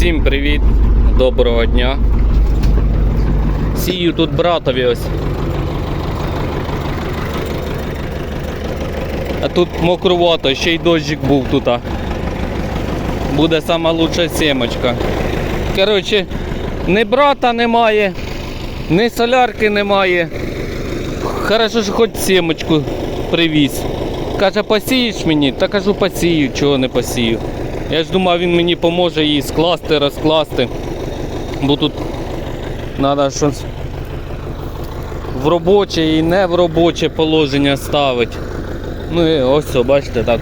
Всім привіт, доброго дня. Сію тут братові ось. А тут мокрувато, ще й дощик був тут. Буде сама лучша сімочка. Коротше, ні брата немає, ні солярки немає. Хорошо, що хоч сімочку привіз. Каже, посієш мені? Та кажу, посію, чого не посію. Я ж думав, він мені поможе її скласти, розкласти. Бо тут треба щось в робоче і не в робоче положення ставити. Ну і ось все, бачите, так.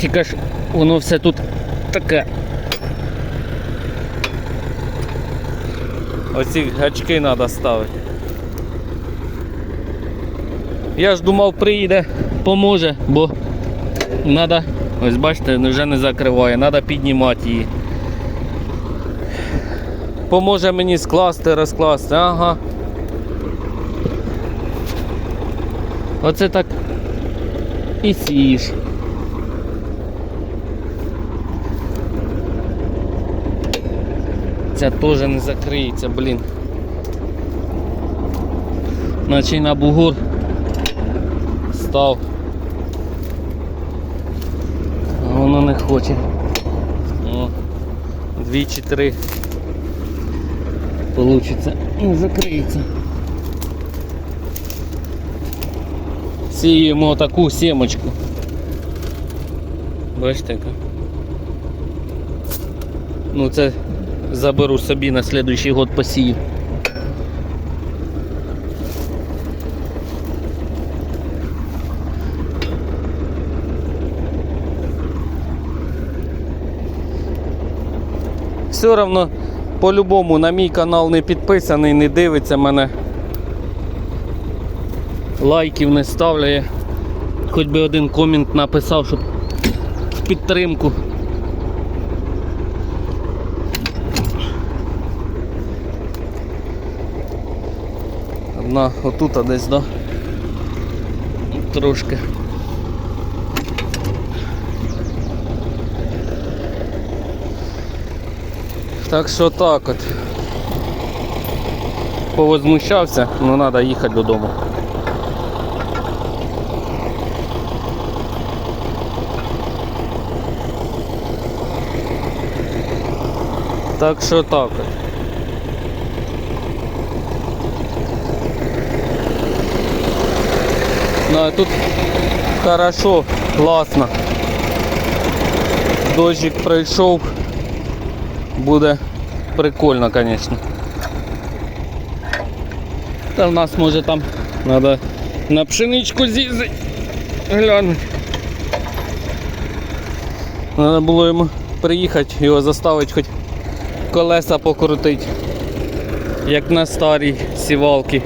Тільки ж воно все тут таке. Оці гачки треба ставити. Я ж думав приїде, поможе, бо треба, ось бачите, вже не закриває, треба піднімати її. Поможе мені скласти, розкласти, ага. Оце так і сієш. Ця теж не закриється, блін. Й на бугор став. Хоче. О, дві чи три. Получиться. Не закриється. Сіємо таку сімочку. Бачите яка? Ну це заберу собі на следующий год посію. Все равно по-любому на мій канал не підписаний, не дивиться мене. Лайків не ставляє. Хоч би один комент написав, щоб в підтримку. Одна отут а десь, да? Трошки. Так що так от. Повозмущався, ну треба їхати додому. Так що так. Ну а тут хорошо, класно. Дощик пройшов. Буде прикольно, звісно. Та в нас може там треба на пшеничку з'їздити. Глянуть. Треба було йому приїхати, його заставити хоч колеса покрутити, як на старій сівалці.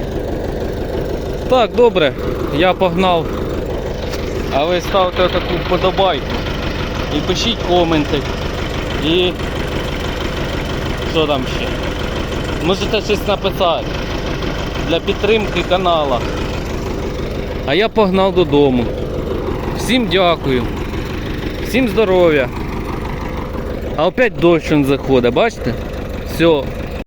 Так, добре, я погнав. А ви ставте таку вподобайку. І пишіть коменти. І що там ще? Можете щось написати для підтримки канала. А я погнав додому. Всім дякую. Всім здоров'я. А опять дощ він заходить, бачите? Все,